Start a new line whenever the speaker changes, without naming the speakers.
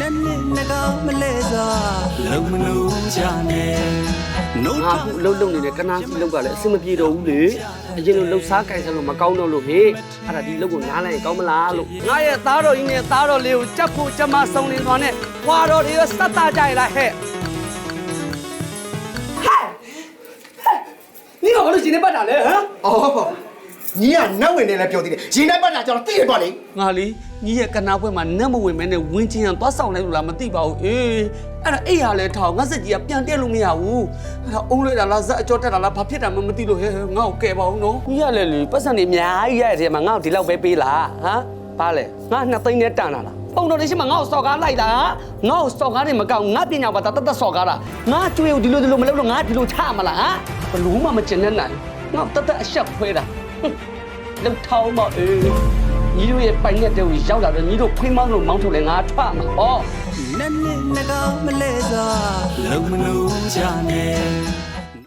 နဲ့နဲ့ငါမလဲစားလုံမလို့ချာနေ
ငါခုအလုပ်လုပ်နေတဲ့ကနာစီလောက်ကလည်းအဆင်မပြေတော့ဘူးလေအရင်လိုလှုပ်ရှားကြိုင်ဆန်လို့မကောင်းတော့လို့ဟေ့အဲ့ဒါဒီလုပ်ကိုနားလိုက်ရင်ကောင်းမလားလို့ငါရဲ့သားတော်ကြီးနဲ့သားတော်လေးကိုချက်ဖို့ချက်မဆုံနေသွားနဲ့ခွာတော်တွေစက်တာကြိုင်လားဟဲ့ဟဲ့นี่เราก็เลย
จีน
ได้ปัดอ่ะแหละฮะ
อ๋อ ညီကနောက်ဝင်နေလဲပြောသေးတယ်ရင်ထဲပတ်တာကျွန်တော်သိရပါလေ
ငါလေညီရဲ့ကနာပွဲမှာနတ်မဝင်မဲနဲ့ဝင်းချင်းရန်သွားဆောင်လိုက်လို့လားမသိပါဘူးအေးအဲ့ဒါအိတ်ရလဲထောင်ငါစက်ကြီးကပြန်တက်လို့မရဘူးအဲ့ဒါအုံးလိုက်တာလားဇက်အကျော်တက်တာလားဘာဖြစ်တာမှမသိလို့ဟဲ့ငါ့ကိုကဲပါဦးနော်ညီရလဲလေပတ်စံနေအများကြီးရတဲ့ထဲမှာငါ့ကိုဒီလောက်ပဲပေးလားဟမ်ပါလေငါနှစ်သိန်းနဲ့တန်လာလားပုံတော်လေးရှိမှငါ့ကိုစော်ကားလိုက်တာငါ့ကိုစော်ကားနေမကောင်းငါပညာပါတတ်တတ်စော်ကားတာငါကျွေးကိုဒီလိုဒီလိုမလုပ်လို့ငါဒီလိုချမလားဟမ်ဘလို့မှမကျင်တဲ့နိုင်ငါတတ်တတ်အဆက်ခွဲတာဟွန်း လောက်ထောင်းမအေးညီတို့ရဲ့ပိုင်တဲ့တဲကိုရောက်လာတော့ညီတို့ခွေးမောင်းလို့မောင်းထုတ်လဲငါထွက်မှာဟော
နက်နစ်နှကောင်မလဲစွာလုံမလို့ကြနဲ့